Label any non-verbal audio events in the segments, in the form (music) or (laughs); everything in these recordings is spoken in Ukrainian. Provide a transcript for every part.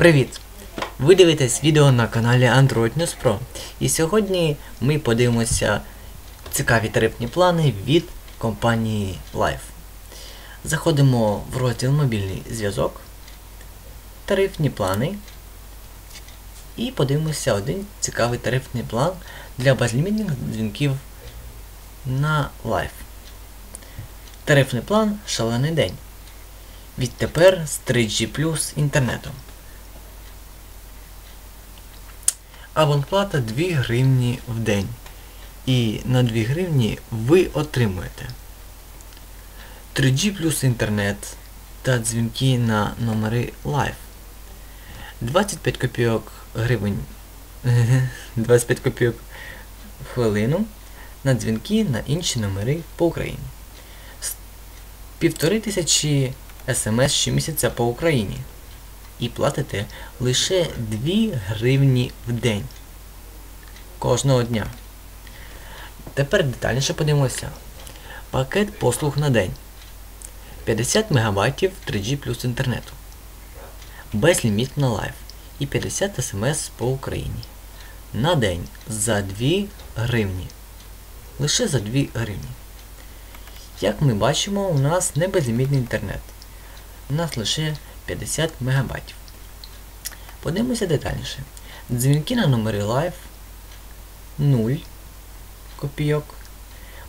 Привіт! Ви дивитесь відео на каналі Android News Pro. І сьогодні ми подивимося цікаві тарифні плани від компанії Life. Заходимо в розділ Мобільний зв'язок, тарифні плани. І подивимося один цікавий тарифний план для безлімітних дзвінків на Life. Тарифний план Шалений день. Відтепер з 3G Plus інтернетом. Абонплата 2 гривні в день. І на 2 гривні ви отримуєте 3G плюс інтернет та дзвінки на номери Live. 25 копійок гривень (laughs) 25 копійок в хвилину на дзвінки на інші номери по Україні. Півтори тисячі смс щомісяця по Україні. І платите лише 2 гривні в день. Кожного дня. Тепер детальніше подивимося. Пакет послуг на день. 50 МБ 3G плюс інтернету. Безліміт на лайв. І 50 смс по Україні. На день за 2 гривні. Лише за 2 гривні. Як ми бачимо, у нас не безлімітний інтернет. У нас лише 50 МБ. Подивимося детальніше. Дзвінки на номери Live 0 копійок.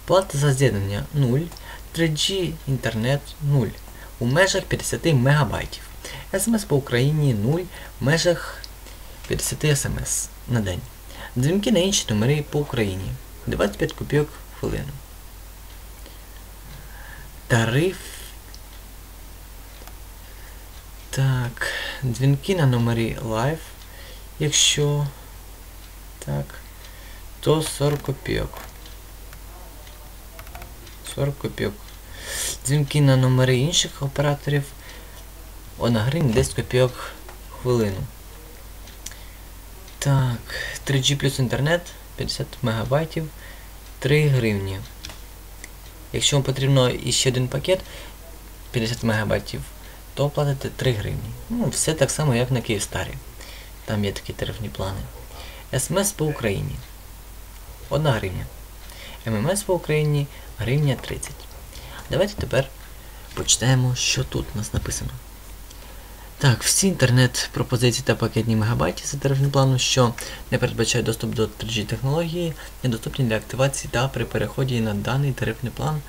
Плата за з'єднання 0. 3G інтернет 0. У межах 50 МБ. СМС по Україні 0 в межах 50 СМС на день. Дзвінки на інші номери по Україні 25 копійок в хвилину. Тариф. Так, дзвінки на номері Live. Якщо так, то 40 копійок. 40 копійок. Дзвінки на номери інших операторів 1 гривня 10 копійок хвилину. Так, 3G плюс інтернет 50 МБ 3 гривні. Якщо вам потрібно іще один пакет 50 МБ, то платите 3 гривні. Ну, все так само, як на Київстарі. Там є такі тарифні плани. СМС по Україні 1 гривня. ММС по Україні гривня 30. Давайте тепер почитаємо, що тут у нас написано. Так, всі інтернет-пропозиції та пакетні мегабайти за тарифним планом, що не передбачають доступ до 3G технології, недоступні для активації та при переході на даний тарифний план,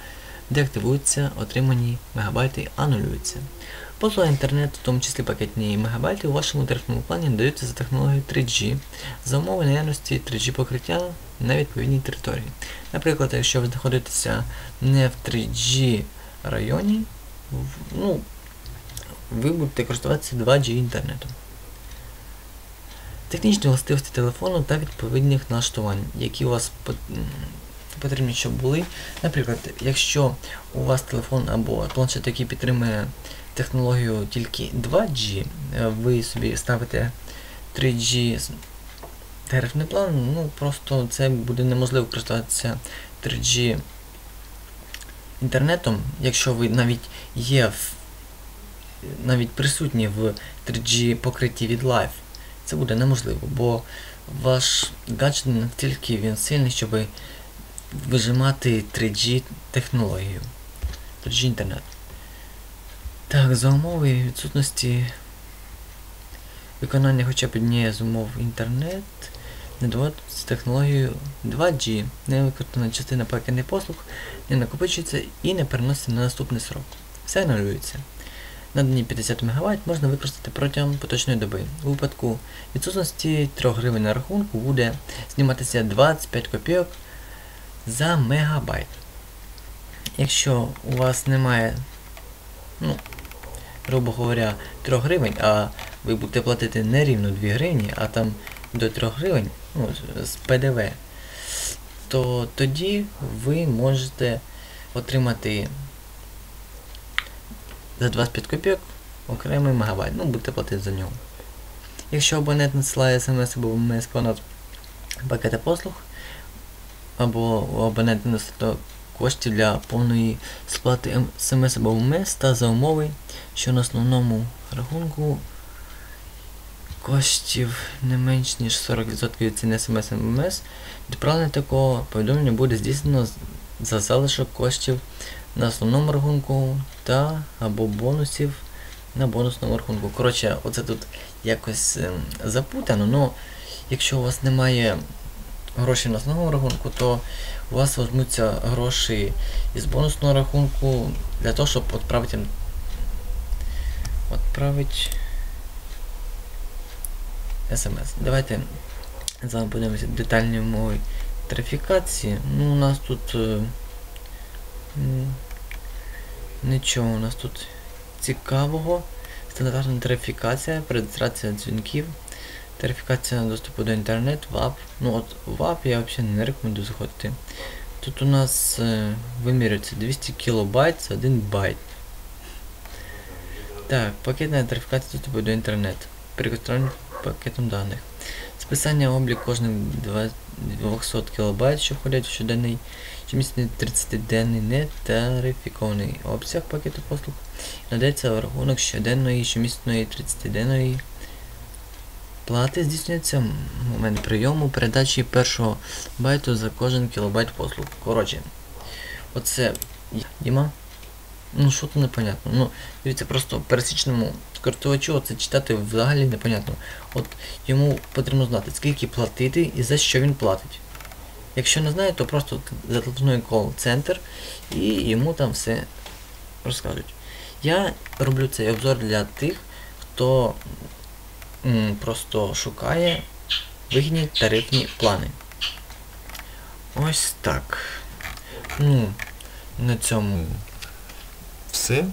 де активуються отримані мегабайти, анулюються. Послуга інтернет, в тому числі пакетні мегабайти, у вашому тарифному плані надаються за технологією 3G за умови наявності 3G покриття на відповідній території. Наприклад, якщо ви знаходитеся не в 3G районі, ну, ви будете користуватися 2G інтернетом. Технічні властивості телефону та відповідних налаштувань, які у вас потрібні, щоб були. Наприклад, якщо у вас телефон або планшет, який підтримує технологію тільки 2G, ви собі ставите 3G тарифний план, ну просто це буде неможливо користуватися 3G інтернетом, якщо ви навіть є в навіть присутні в 3G покритті від Live. Це буде неможливо, бо ваш гаджет не настільки він сильний, щоб вижимати 3G технологію. 3G інтернет. Так, за умови відсутності виконання хоча б однієї з умов інтернет, не доводиться технологією 2G, не виконана частина пакетних послуг, не накопичується і не переноситься на наступний срок. Все анулюється. Надані 50 МБ можна використати протягом поточної доби. У випадку відсутності 3 гривень на рахунку буде зніматися 25 копійок за мегабайт. Якщо у вас немає, ну, грубо говоря, 3 гривень, а ви будете платити не рівно 2 гривні, а там до 3 гривень ну, з ПДВ, то тоді ви можете отримати за 25 копійок окремий мегабайт. Ну, будете платити за нього. Якщо абонент надсилає смс або МС понад пакети послуг, або у абонента недостатньо коштів для повної сплати смс або МС та за умови, що на основному рахунку коштів не менш ніж 40% від ціни смс ММС, відправлення такого повідомлення буде здійснено за залишок коштів на основному рахунку та або бонусів на бонусному рахунку. Коротше, оце тут якось ем, запутано, але якщо у вас немає грошей на основному рахунку, то у вас візьмуться гроші із бонусного рахунку для того, щоб відправити відправити смс. Давайте з вами подивимося детальні умови тарифікації. Ну, у нас тут е, нічого у нас тут цікавого. Стандартна тарифікація, реєстрація дзвінків, тарифікація доступу до інтернету, ВАП. Ну от ВАП я взагалі не рекомендую заходити. Тут у нас е, вимірюється 200 кБ за 1 байт. Так, пакетна тарифікація доступу до інтернету. Перекористування пакетом даних. Списання облік кожних 200 кБ, що входять в щоденний щомісячний 30-денний нетарифікований обсяг пакету послуг. Надається в рахунок щоденної щомісячної 30-денної плати здійснюється момент прийому передачі першого байту за кожен кілобайт послуг. Коротше, оце Діма. Ну, що то непонятно. Ну, дивіться, просто пересічному користувачу це читати взагалі непонятно. От йому потрібно знати, скільки платити і за що він платить. Якщо не знає, то просто зателефонує кол-центр і йому там все розкажуть. Я роблю цей обзор для тих, хто просто шукає вигідні тарифні плани. Ось так. Ну, на цьому Все.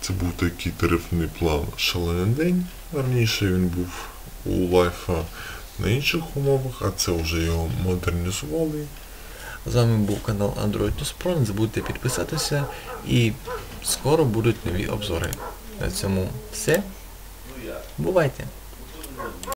Це був такий тарифний план Шалений день. Раніше він був у лайфа на інших умовах, а це вже його модернізували. З вами був канал Android Pro. Не забудьте підписатися і скоро будуть нові обзори. На цьому все. Бувайте!